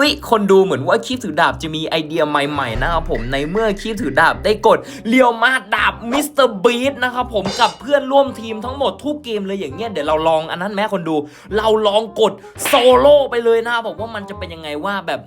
อุ้ยคนดูเหมือนว่าคีบถือดาบจะมีไอเดียใหม่ๆนะครับผมในเมื่อคีบถือดาบได้กดเลียวมาดาบมิสเตอร์บีทนะครับผมกับเพื่อนร่วมทีมทั้งหมดทุกเกมเลยอย่างเงี้ยเดี๋ยวเราลองอันนั้นแม้คนดู เราลองกดโซโล่ไปเลยนะครับผมว่ามันจะเป็นยังไงว่าแบบ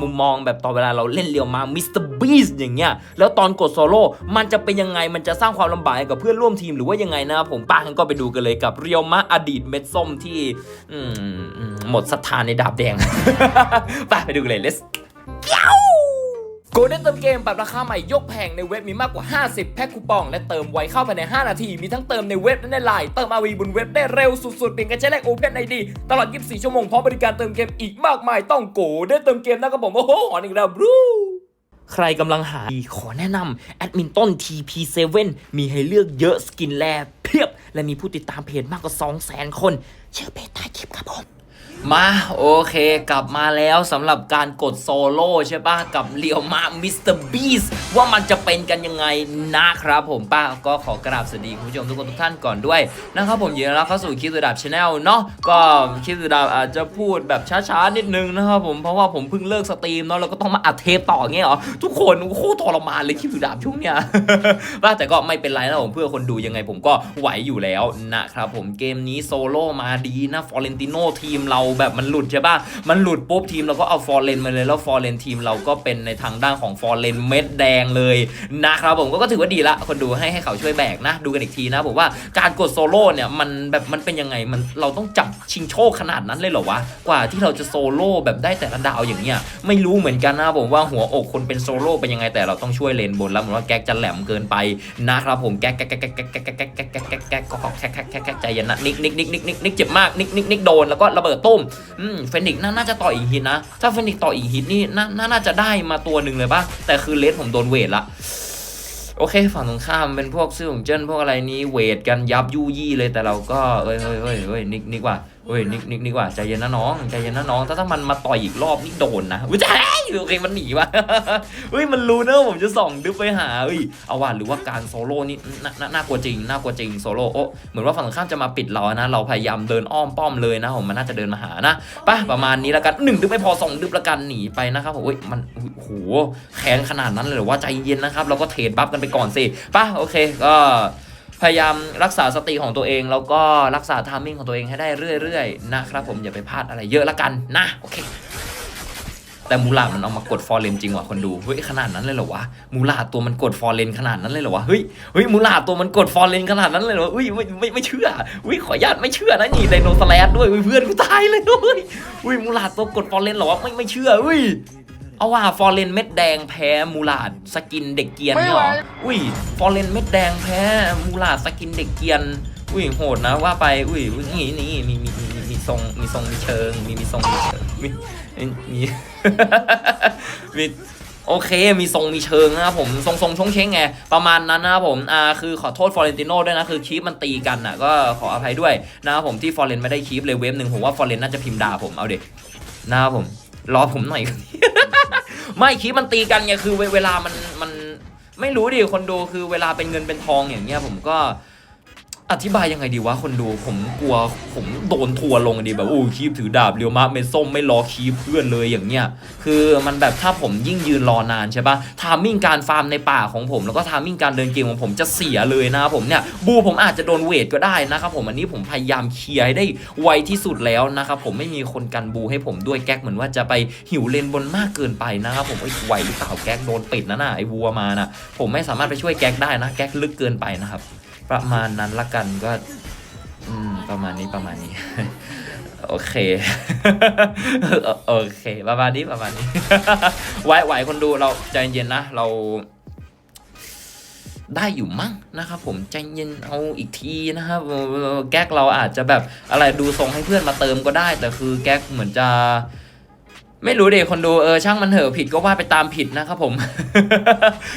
มุมมองแบบตอนเวลาเราเล่นเลียวมามิสเตอร์บีสอย่างเงี้ยแล้วตอนกดโซโล่มันจะเป็นยังไงมันจะสร้างความลำบากกับเพื่อนร่วมทีมหรือว่ายังไงนะครับผมป้าก็ไปดูกันเลยกับเรียวมาอดีตเม็ดส้มที่อืหมดศรัทธาในดาบแดงไปไปดูกันเลย let's go โกลเด้นเติมเกมปรับราคาใหม่ยกแผงในเว็บมีมากกว่า 50 แพ็คคูปอง และเติมไวเข้าภายใน 5 นาที มีทั้งเติมในเว็บและในไลน์เติมอาวีบนเว็บได้เร็วสุดๆเพียงแค่ใช้เลข Open ID ตลอด 24 ชั่วโมงพร้อมบริการเติมเกมอีกมากมายต้องโกลเด้นเติมเกมนะครับผมโอ้โหหอนอีกแล้วบรูใครกำลังหาขอแนะนำแอดมินต้น TP7 มีให้เลือกเยอะสกินแลเพียบ และมีผู้ติดตามเพจมากกว่า 200,000 คนเชื่อเพจใต้คลิปครับผม มาโอเคกลับมาแล้วสำหรับการกดโซโล่ใช่ปะกับเลียวมามิสเตอร์บีสว่ามันจะเป็นกันยังไงนะครับผมป้าก็ขอกราบสวัสดีคุณผู้ชมทุกคนทุกท่านก่อนด้วยนะครับผมยินดีรับเข้าสู่คลิประดับชาแนลเนาะก็คลิประดับอาจจะพูดแบบช้าๆนิดนึงนะครับผมเพราะว่าผมเพิ่งเลิกสตรีมเนาะแล้วก็ต้องมาอัดเทปต่อเงี้ยเหรอทุกคนโคตรทรมานเลยคลิประดับช่วงเนี้ยว่าแต่ก็ไม่เป็นไรนะผมเพื่อคนดูยังไงผมก็ไหวอยู่แล้วนะครับผมเกมนี้โซโล่มาดีนะฟอเรนติโนทีมเราแบบมันหลุดใช่ป่ะ มันหลุดปุ๊บทีมเราก็เอาฟอร์เรนมาเลยแล้วฟอร์เรนทีมเราก็เป็นในทางด้านของฟอร์เรนเม็ดแดงเลยนะครับผมก็ถือว่าดีละคนดูให้ให้เขาช่วยแบกนะ ดูกันอีกทีนะผมว่าการกดโซโล่เนี่ยมันแบบมันเป็นยังไงมันเราต้องจับชิงโชคขนาดนั้นเลยเหรอวะกว่าที่เราจะโซโล่แบบได้แต่ละดาวอย่างเงี้ยไม่รู้เหมือนกันนะผมว่าหัวอกคนเป็นโซโล่เป็นยังไงแต่เราต้องช่วยเลนบนแล้วเหมือนว่าแก๊กจะแหลมเกินไปนะครับผมแก๊กแก๊กแก๊กแก๊กแก๊กแก๊กแก๊กแก๊กแก๊กแก๊กแก๊กก็ขอแก๊กแก๊กแก๊กแก๊กใจเย็นนะนิกนิกนิกนิกนิกนิกเจ็บมากนิกนิกนิกโดนแล้วก็ระเบิดตุ้มอืมเฟนิกซ์น่าจะต่ออีกฮิตนะ ถ้าเฟนิกซ์ต่ออีกฮิตนี่น่าน่าน่าจะได้มาตัวหนึ่งเลยป่ะแต่คือเลสผมโดนเวทละ โอเค ฝั่งตรงข้ามเป็นพวกซื่อของเจิ้นพวกอะไรนี้เวทกันยับยู่ยี่เลยแต่เราก็เอ้ยเฮ้ยเฮ้ยเฮ้ยนิกนิกว่าเฮ้ยนิกนิกนิกว่าใจเย็นนะน้องใจเย็นนะน้อง ถ้าถ้ามันมาต่อยอีกรอบนี่โดนนะอุ้ยใจโอเคมันหนีว่ะเฮ้ยมันรู้เนอะผมจะส่องดึ๊บไปหาเฮ้ยเอาว่าหรือว่าการโซโล่นี่น่าน่ากลัวจริงน่ากลัวจริงโซโล่โอ้เหมือนว่าฝั่งตรงข้ามจะมาปิดเรานะ เราพยายามเดินอ้อมป้อมเลยนะผมมันน่าจะเดินมาหานะป่ะประมาณนี้แล้วกันหนึ่งดึ๊บไม่พอสองดึ๊บแล้วกันหนีไปนะครับผมเฮ้ยมันโอ้โหแค้นขนาดนั้นเลยหรอว่าใจเย็นนะครับเราก็เทรดบัฟกันไปก่อนสิป่ะโอเคก็พยายามรักษาสติของตัวเอง แล้วก็รักษาทามมิ่งของตัวเองให้ได้เรื่อยๆนะครับผมอย่าไปพลาดอะไรเยอะละกันนะโอเคแต่มูลาดมันเอามากดฟอร์เรนจริงว่ะคนดูเฮ้ยขนาดนั้นเลยเหรอวะมูลาดตัวมันกดฟอร์เรนขนาดนั้นเลยเหรอวะเฮ้ยเฮ้ยมูลาดตัวมันกดฟอร์เรนขนาดนั้นเลยเหรออุ้ยไม่ไม่ไม่เชื่ออุ้ยขออนุญาตไม่เชื่อนะนี่ไดโนสแลดด้วยอุ้ยเพื่อนกูตายเลยด้วยอุ้ยมูลาดตัวกดฟอร์เรนเหรอวะไม่ไม่เชื่ออุ้ย เอาว่าฟอร์เรนเม็ดแดงแพ้มูลาดสกินเด็กเกรียนเนี่ยเหรอ อุ้ยฟอร์เรนเม็ดแดงแพ้มูลาดสกินเด็กเกรียน อุ้ยโหดนะว่าไป อุ้ยอุ้ยนี่นี่มีมีมีมีมีทรงมีทรงมีเชิง มีมีทรงมีเชิงมีมีมีมีโอเค มีทรงมีเชิงนะครับผม ทรงทรงชงเช้งไง ประมาณนั้นนะครับผม อ่า คือขอโทษฟอเรนติโนด้วยนะ คือคีปมันตีกันอะ ก็ขออภัยด้วยนะครับผมที่ฟอเรนไม่ได้คีปเลยเวฟหนึ่งผมว่าฟอเรนน่าจะพิมพ์ด่าผม เอาเด็กนะครับผม รอผมหน่อย ไม่คีปมันตีกันไงคือเวลามันมันไม่รู้ดิคนดูคือเวลาเป็นเงินเป็นทองอย่างเงี้ยผมก็ อธิบายยังไงดีวะคนดูผมกลัวผมโดนทัวลงดีแบบโอ้คีบถือดาบเรียวมากเมส้มไม่รอคีบเพื่อนเลยอย่างเงี้ยคือมันแบบถ้าผมยิ่งยืนรอนานใช่ปะทามมิ่งการฟาร์มในป่าของผม แล้วก็ทามมิ่งการเดินเกมของผมจะเสียเลยนะครับผมเนี่ยบูผมอาจจะโดนเวทก็ได้นะครับผมอันนี้ผมพยายามเคลียร์ให้ได้ไวที่สุดแล้วนะครับผมไม่มีคนกันบูให้ผมด้วยแก๊กเหมือนว่าจะไปหิวเลนบนมากเกินไปนะครับผมไอ้ไหวหรือเปล่าแก๊กโดนปิดนะน่ะไอ้วัวมาน่ะผมไม่สามารถไปช่วยแก๊กได้นะแก๊กลึกเกินไปนะครับ ประมาณนั้นละกันก็ อืม ประมาณนี้ประมาณนี้ โอเค โอเค ประมาณนี้ประมาณนี้ ไหวไหวคนดูเราใจเย็นนะเราได้อยู่มั้งนะครับผมใจเย็นเอาอีกทีนะครับแก๊กเราอาจจะแบบอะไรดูทรงให้เพื่อนมาเติมก็ได้ แต่คือแก๊กเหมือนจะ ไม่รู้เด็กคนดูเออช่างมันเถอะผิดก็ว่าไปตามผิดนะครับผม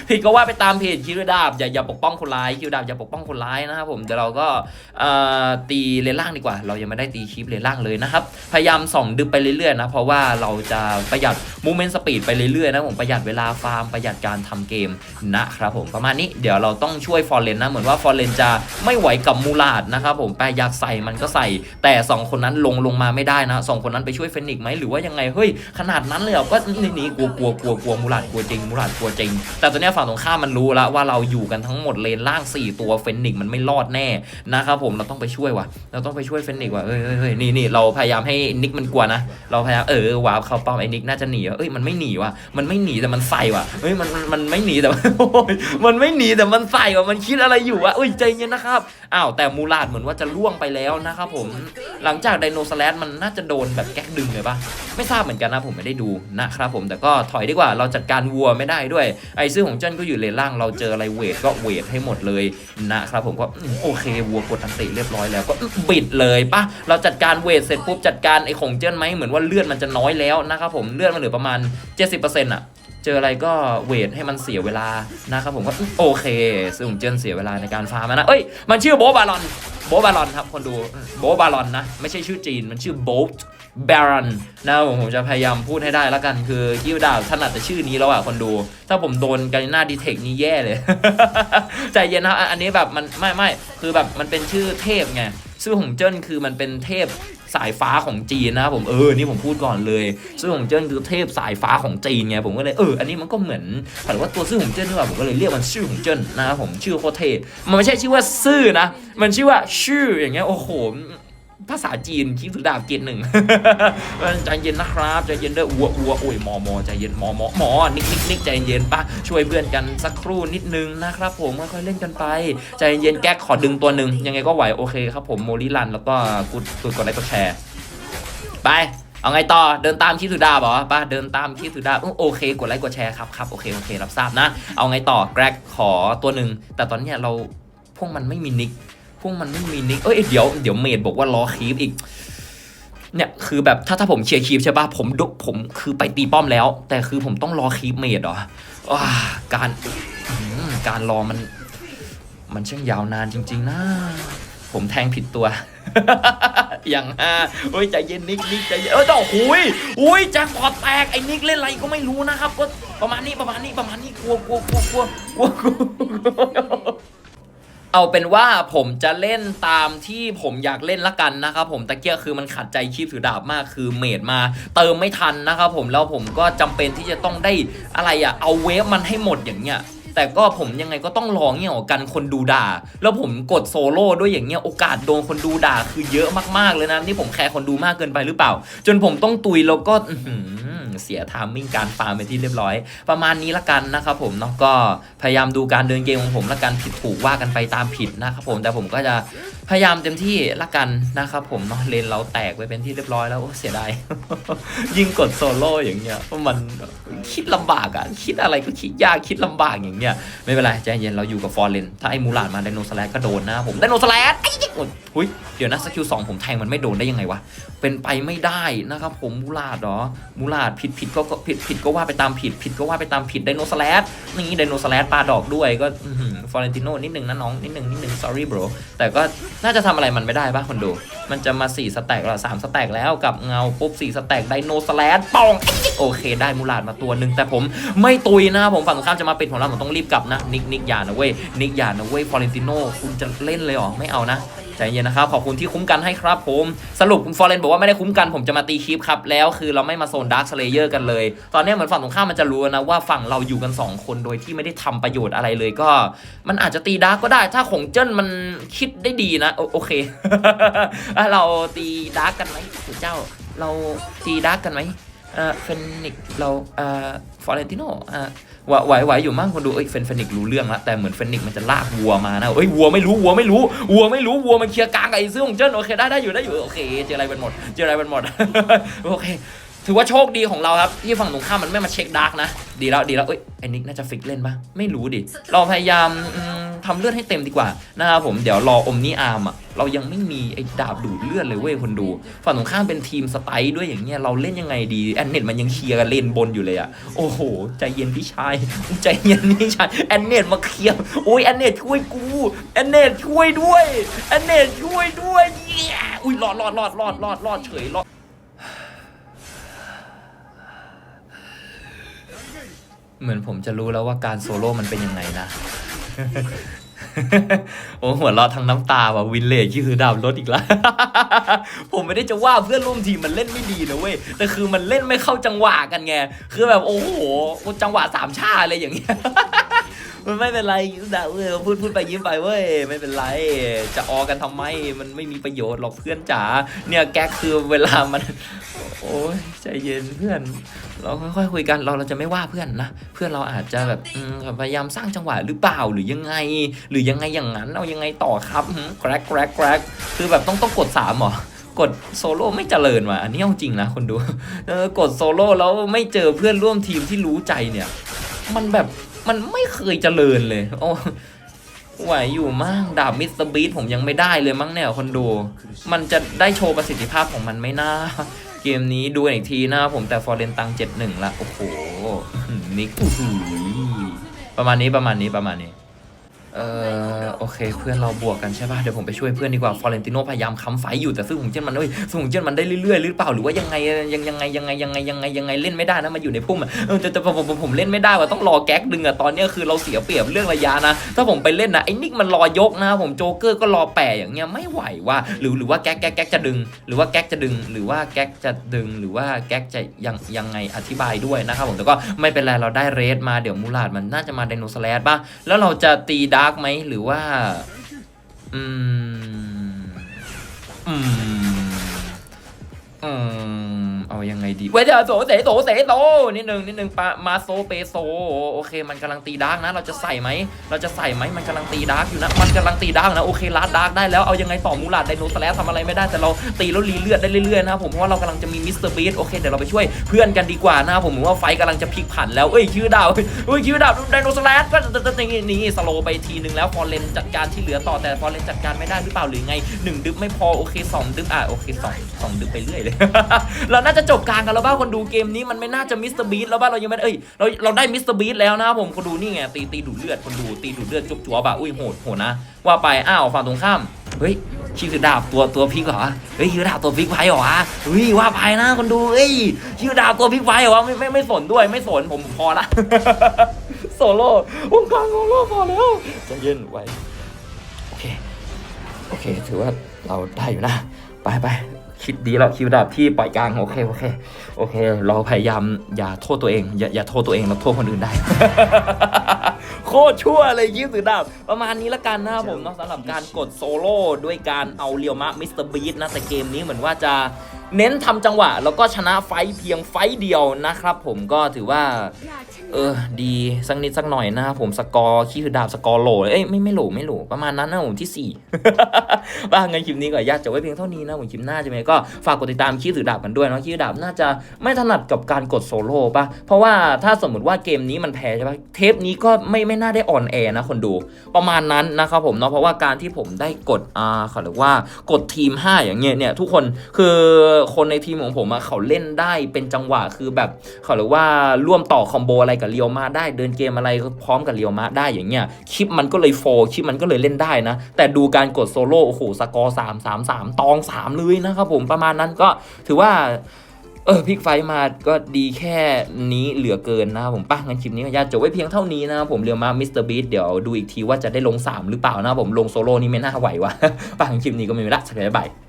ผิดก็ว่าไปตามผิดคิวดาบอย่าอย่าปกป้องคนร้ายคิวดาบอย่าปกป้องคนร้ายนะครับผมเดี๋ยวเราก็เอ่อตีเลนล่างดีกว่า เรายังไม่ได้ตีคลิปเลนล่างเลยนะครับพยายามส่องดึบไปเรื่อยๆนะเพราะว่าเราจะประหยัดมูเมนต์สปีดไปเรื่อยๆนะผมประหยัดเวลาฟาร์มประหยัดการทำเกมนะครับผมประมาณนี้เดี๋ยวเราต้องช่วยฟอร์เรนนะเหมือนว่าฟอร์เรนจะไม่ไหวกับมูลาดนะครับผมแปอยากใส่มันก็ใส่แต่สองคนนั้นลงลงมาไม่ได้นะสองคนนั้นไปช่วยเฟนิกไหมหรือว่ายังไงเฮ้ยขนาดนั้นเลยเหรอก็นี่นี่กลัวกลัวกลัวกลัวมูลาดกลัวจริงมูลาดกลัวจริง แต่ตอนนี้ฝั่งตรงข้ามมันรู้แล้วว่าเราอยู่กันทั้งหมดเลนล่าง 4 ตัวเฟนนิกมันไม่รอดแน่นะครับผมเราต้องไปช่วยว่ะ เราต้องไปช่วยเฟนนิกว่ะเฮ้ยเฮ้ยเฮ้ยนี่นี่เราพยายามให้นิกมันกลัวนะเราพยายามเออวาร์เข้าเป้าไอ้นิกน่าจะหนีว่ะเอ้ยมันไม่หนีว่ะมันไม่หนีแต่มันใส่ว่ะเฮ้ยมันมันมันไม่หนีแต่มันไม่หนีแต่มันใส่ว่ะมันคิดอะไรอยู่วะเอ้ยใจเย็นนะครับอ้าวแต่มูลาดเหมือนว่าจะล่วงไปแล้วนะครับผมหลังจากไดโนสแลดมันน่าจะโดนแบบแก๊กดึงเลยปะไม่ทราบเหมือนกันนะผมไม่ได้ดูนะครับผมแต่ก็ถอยดีกว่าเราจัดการวัวไม่ได้ด้วย ไอซื่อของเจิ้นก็อยู่เลนล่างเราเจออะไรเวทก็เวทให้หมดเลยนะครับผมก็โอเควัวกดอันติเรียบร้อยแล้วก็บิดเลยปะเราจัดการเวทเสร็จปุ๊บจัดการไอของเจิ้นไหมเหมือนว่าเลือดมันจะน้อยแล้วนะครับผมเลือดมันเหลือประมาณ 70%อะเจออะไรก็เวทให้มันเสียเวลานะครับผมก็โอเคซึ่งเจิ้นเสียเวลาในการฟาร์มนะ เอ้ย มันชื่อโบบารอน โบบารอนครับคนดู โบบารอนนะ ไม่ใช่ชื่อจีน มันชื่อโบ บ a r o n นะผมผมจะพยายามพูดให้ได้แล้วกันคือคิวดาวถนัดแต่ชื่อนี้แล้วอะคนดู ถ้าผมโดนการิน่าดีเทคนี่แย่เลย ใจเย็นนะอันนี้แบบมันไม่ไม่คือแบบมันเป็นชื่อเทพไงชื่อของเจิ้นคือมันเป็นเทพสายฟ้าของจีนนะผมเออนี่ผมพูดก่อนเลยชื่อของเจิ้นคือเทพสายฟ้าของจีนไงผมก็เลยเอออันนี้มันก็เหมือนแต่ว่าตัวชื่อของเจิ้นด้วยผมก็เลยเรียกมันชื่อของเจิ้นนะครับผมชื่อโคตรเทพมันไม่ใช่ชื่อว่าซื่อนะ มันชื่อว่าชื่ออย่างเงี้ยโอ้โห ภาษาจีนคิดถือดาบเกียรติหนึ่งใจเย็นนะครับใจเย็นเด้ออัวอัวโอ้ยมอมอใจเย็นมอมอมอนิกนิกนิกใจเย็นปะช่วยเพื่อนกันสักครู่นิดนึงนะครับ ผมค่อยๆเล่นกันไป ใจเย็นแก๊กขอดึงตัวหนึ่งยังไงก็ไหวโอเคครับผมโมลิลันแล้วก็กูกดกดไลค์กดแชร์ไปเอาไงต่อเดินตามคิดถือดาบอป่ะเดินตามคิดถือดาบโอเค กดไลค์กดแชร์ครับครับโอเคโอเครับทราบนะ เอาไงต่อแกรกขอตัวหนึ่งแต่ตอนเนี้ยเราพวกมันไม่มีนิก วกมันไม่มีนิกเอ้ยเดี๋ยวเดี๋ยวเมดบอกว่าล้อคีปอีกเนี่ยคือแบบถ้าถ้าผมเชียร์คีปใช่ป่ะผมดุผมคือไปตีป้อมแล้ว แต่คือผมต้องรอคีปเมดเหรอว้าการการรอมัน มันช่างยาวนานจริง ๆ นะ ผมแทงผิดตัว อย่างอ่าโอ้ยใจเย็นนิกนิกใจเย็นเออต่อหุยอุ้ยแจ็คพอตแตกไอ้นิกเล่นอะไรก็ไม่รู้นะครับ ก็ประมาณนี้ประมาณนี้ประมาณนี้กลัวกลัวกลัวกลัวกลัว เอาเป็นว่าผมจะเล่นตามที่ผมอยากเล่นละกันนะครับผมตะเกียคือมันขัดใจคีบถือดาบมากคือเมดมา เติมไม่ทันนะครับผมแล้วผมก็จำเป็นที่จะต้องได้อะไรอะเอาเวฟมันให้หมดอย่างเงี้ย แต่ก็ผมยังไงก็ต้องลองเนี่ยหรอกันคนดูด่า แล้วผมกดโซโล่ด้วยอย่างเงี้ยโอกาสโดนคนดูด่าคือเยอะมากๆเลยนะนี่ผมแคร์คนดูมากเกินไปหรือเปล่า จนผมต้องตุยแล้วก็เสียทามมิ่งการฟาร์มไปที่เรียบร้อย ประมาณนี้ละกันนะครับผมเนาะก็พยายามดูการเดินเกมของผมละกันผิดถูกว่ากันไปตามผิดนะครับผมแต่ผมก็จะ พยายามเต็มที่ละกันนะครับผมเนาะเลนเราแตกไปเป็นที่เรียบร้อยแล้วเสียดาย ยิ่งกดโซโล่อย่างเงี้ยเพราะมันคิดลำบากอะคิดอะไรก็คิดยากคิดลำบากอย่างเงี้ยไม่เป็นไรใจเย็นเราอยู่กับฟอร์เรนถ้าไอ้มูลาดมาไดโนสแลดก็โดนนะผมไดโนสแลดไอ้ยิงโอ้ยเดี๋ยวนะสกิลสองผมแทงมันไม่โดนได้ยังไงวะเป็นไปไม่ได้นะครับผมมูลาดเหรอมูลาดผิดผิดก็ผิดผิดก็ว่าไปตามผิด ผิดก็ว่าไปตามผิดไดโนสแลดนี่ไดโนสแลดปลาดอกด้วยก็ ฟอเรนติโน่นิดนึงนะน้องนิดนึงนิดนึง sorry bro แต่ก็น่าจะทำอะไรมันไม่ได้ป่ะคนดู มันจะมา 4 สแต็กแล้วสามสแต็กแล้วกับเงาปุ๊บ4สแต็กไดโนสแลดปอง โอเค ได้มูลาดมาตัวหนึ่งแต่ผมไม่ตุยนะผมฝั่งข้ามจะมาปิดของเราผมต้องรีบกลับนะนิกนิกยานะเว้ยนิกยานะเว้ยฟอเรนติโน่คุณจะเล่นเลยหรอไม่เอานะใจเย็นนะครับขอบคุณที่คุ้มกันให้ครับผมสรุปคุณฟอร์เรนบอกว่าไม่ได้คุ้มกันผมจะมาตีคลิปครับแล้วคือเราไม่มาโซนดาร์คเลเยอร์กันเลย ตอนนี้เหมือนฝั่งตรงข้ามมันจะรู้นะว่าฝั่งเราอยู่กัน 2 คนโดยที่ไม่ได้ทำประโยชน์อะไรเลยก็ มันอาจจะตีดาร์กก็ได้ ถ้าของเจิ้นมันคิดได้ดีนะ โอโอเค เราตีดาร์กกันไหมเจ้า เราตีดาร์กกันไหม เอ่อเฟนิกเราเอ่อฟอร์เรนติโนอ่าไหวไหวไหวอยู่มั่งคนดูเอ้ยเฟนเฟนิกรู้เรื่องละแต่เหมือนเฟนิกมันจะลากวัวมานะเอ้ยวัวไม่รู้วัวไม่รู้วัวไม่รู้วัวมันเคลียร์กลางกับไอ้ซื้อของเจิ้นโอเคได้ได้อยู่ได้อยู่โอเคเจออะไรเป็นหมดเจออะไรเป็นหมดโอเค ถือว่าโชคดีของเราครับที่ฝั่งตรงข้ามมันไม่มาเช็คดาร์กนะดีแล้วดีแล้วเอ้ยไอ้นิกน่าจะฟิกเล่นปะไม่รู้ดิเราพยายามอืม ทำเลือดให้เต็มดีกว่านะครับผมเดี๋ยวรออมนี่อาร์มอะเรายังไม่มีไอ้ดาบดูดเลือดเลยเว้ยคนดู ฝั่งตรงข้ามเป็นทีมสไตล์ด้วยอย่างเงี้ยเราเล่นยังไงดีแอนเน็ตมันยังเคลียร์กันเลนบนอยู่เลยอะโอ้โหใจเย็นพี่ชายใจเย็นพี่ชายแอนเน็ตมาเคลียร์โอ้ยแอนเน็ตช่วยกูแอนเน็ตช่วยด้วยแอนเน็ตช่วยด้วยเย้อุ้ยรอดรอดรอดรอดรอดรอดเฉยรอดเหมือนผมจะรู้แล้วว่าการโซโล่มันเป็นยังไงนะ โอ้หัวเราะทั้งน้ำตาว่ะวินเลจที่คือดาวรถอีกแล้ว ผมไม่ได้จะว่าเพื่อนร่วมทีมมันเล่นไม่ดีนะเว้ยแต่คือมันเล่นไม่เข้าจังหวะกันไงคือแบบโอ้โหจังหวะสามชาอะไรอย่างเงี้ย มันไม่เป็นไรยิ้มด่าเว้ยพูดพูดไปยิ้มไปเว้ยไม่เป็นไร จะออกันทำไมมันไม่มีประโยชน์หรอกเพื่อนจ๋าเนี่ยแก๊กคือเวลามัน โอ้ยใจเย็นเพื่อน เราค่อยๆคุยกันเราเราจะไม่ว่าเพื่อนนะเพื่อนเราอาจจะแบบพยายามสร้างจังหวะหรือเปล่าหรือยังไง หรือยังไงอย่างนั้นเอายังไงต่อครับแกรกแกรกแกรกคือแบบต้องต้องกดสามเหรอกดโซโล่ไม่เจริญว่ะอันนี้เอาจริงนะคนดูเออกดโซโล่แล้วไม่เจอเพื่อนร่วมทีมที่รู้ใจเนี่ย มันแบบ มันไม่เคยเจริญเลย โอ้ไหวอยู่มั่งดาบมิสเตอร์บีทผมยังไม่ได้เลยมั้งเนี่ยคนดู มันจะได้โชว์ประสิทธิภาพของมันไม่น่า เกมนี้ดูอีกทีนะผมแต่ฟอร์เรนตังเจ็ดหนึ่งละ โอ้โหนิกประมาณนี้ประมาณนี้ประมาณนี้ เออโอเค เพื่อนเราบวกกันใช่ป่ะเดี๋ยวผมไปช่วยเพื่อนดีกว่าฟอเรนติโนพยายามค้ำไฟอยู่แต่ซึ่งหงเจนมันเอ้ยซึ่งหงเจนมันได้เรื่อยๆหรือเปล่าหรือว่ายังไงยังยังไงยังไงยังไงยังไงยังไงเล่นไม่ได้นะมันอยู่ในพุ่มอะเออแต่แต่ผมผมผมเล่นไม่ได้ว่ะต้องรอแก๊กดึงอะตอนนี้คือเราเสียเปรียบเรื่องระยะนะ ถ้าผมไปเล่นนะไอ้นิกมันรอยกนะผมโจเกอร์ก็รอแปะอย่างเงี้ยไม่ไหวว่ะหรือหรือว่าแก๊กแก๊กแก๊กจะดึง หรือว่าแก๊กจะดึง หรือว่าแก๊กจะดึงหรือว่าแก๊กจะยังยังไงอธิบายด้วยนะครับผมแต่ก็ไม่เป็นไรเราได้เรสมาเดี๋ยวมูลาดมันน่าจะมาไดโนสแลดป่ะแล้วเราจะตีดาาร์กไหมหรือว่า อืม อืม อืม เอายังไงดีเวเดี๋ยวโสเสโสเสโสนิดนึงนิดนึงปะมาโซเปโซโอเค มันกำลังตีดาร์กนะ เราจะใส่ไหมเราจะใส่ไหมมันกำลังตีดาร์กอยู่นะ มันกำลังตีดาร์กนะโอเคลาดดาร์กได้แล้วเอายังไงต่อมูลาดไดโนสแลสทำอะไรไม่ได้แต่เราตีแล้วรีเลือดได้เรื่อยๆนะครับผมเพราะว่าเรากำลังจะมีมิสเตอร์บีโอเคเดี๋ยวเราไปช่วยเพื่อนกันดีกว่านะครับผมว่าไฟกำลังจะพลิกผันแล้วเอ้ยคิวดาวเอ้ยคิวดาวไดโนสแลสก็นี่นี่สโลไปทีนึงแล้วฟอร์เรนจัดการที่เหลือต่อแต่ฟอร์เรนจัดการไม่ได้หรือเปล่าหรือไงหนึ่งดึบไม่พอโอเคสองดึบอะโอเคสองสองดึบไปเรื่อยเลยเราน่าจะจบกลางกันแล้วบ้าคนดูเกมนี้มันไม่น่าจะมิสเตอร์บีทแล้วบ้าเรายังไม่เอ้ยเราเราได้มิสเตอร์บีทแล้วนะผมคนดูนี่ไงตีตีดูดเลือดคนดูตีดูดเลือดจุบจัวบะอุ้ยโหดโหดนะ ว่าไปอ้าวฝั่งตรงข้ามเฮ้ยชื่อดาบตัวตัวพิกเหรอเฮ้ยชื่อดาบตัวพิกไฟเหรอวะเฮ้ยว่าไปนะคนดูเฮ้ยชื่อดาบตัวพิกไฟเหรอวะไม่ไม่ไม่สนด้วยไม่สนผมพอละโซโล่วงการโซโล่พอแล้วใจเย็นไว้โอเคโอเค ถือว่าเราได้อยู่นะ ไปไป คิดดีแล้วคิวดับที่ปล่อยกลางโอเคโอเคโอเค เราพยายามอย่าโทษตัวเอง อย่าอย่าโทษตัวเองเราโทษคนอื่นได้ โคตรชั่วเลยยิ้มถือดาบประมาณนี้ละกันนะครับผมสำหรับการกดโซโล่ด้วยการเอาเรียวมะมิสเตอร์บีนะแต่เกมนี้เหมือนว่าจะ เน้นทำจังหวะ แล้วก็ชนะไฟเพียงไฟเดียวนะครับผมก็ถือว่า เออ ดีสักนิดสักหน่อยนะครับผมสกอร์ขี้ถือดาบสกอร์โหลเอ้ยไม่ไม่โหลไม่โหลประมาณนั้นนะผมที่4บ้างงั้นคลิปนี้ก็ญาติจะไว้เพียงเท่านี้นะผมคลิปหน้าจะไหมก็ฝากกดติดตามขี้ถือดาบกันด้วยเนาะขี้ถือดาบน่าจะไม่ถนัดกับการกดโซโล่ปะเพราะว่าถ้าสมมติว่าเกมนี้มันแพ้ใช่ปะเทปนี้ก็ไม่ไม่น่าได้อ่อนแอนะคนดูประมาณนั้นนะครับผมเนาะเพราะว่าการที่ผมได้กดอ่าเขาเรียกว่ากดทีม 5 อย่างเงี้ยเนี่ยทุกคนคือคนในทีมของผมอะเขาเล่นได้เป็นจังหวะคือแบบเขาเรียกว่าร่วมต่อคอมโบอะไรกับเรียวมาได้เดินเกมอะไรพร้อมกับเรียวมาได้อย่างเงี้ยคลิปมันก็เลยโฟล์คลิปมันก็เลยเล่นได้นะ แต่ดูการกดโซโล่โอ้โหสกอร์3 3 3ตอง3เลยนะครับผมประมาณนั้นก็ถือว่าเออพิกไฟมาก็ดีแค่นี้เหลือเกินนะครับผมป่ะงั้นคลิปนี้ขออนุญาตจบไว้เพียงเท่านี้นะครับผมเรียวมามิสเตอร์บีทเดี๋ยวดูอีกทีว่าจะได้ลง 3 หรือเปล่านะครับผมลงโซโล่นี่ไม่น่าไหววะป่ะงั้นคลิปนี้ก็ไม่มีละสวัสดีบ๊ายบาย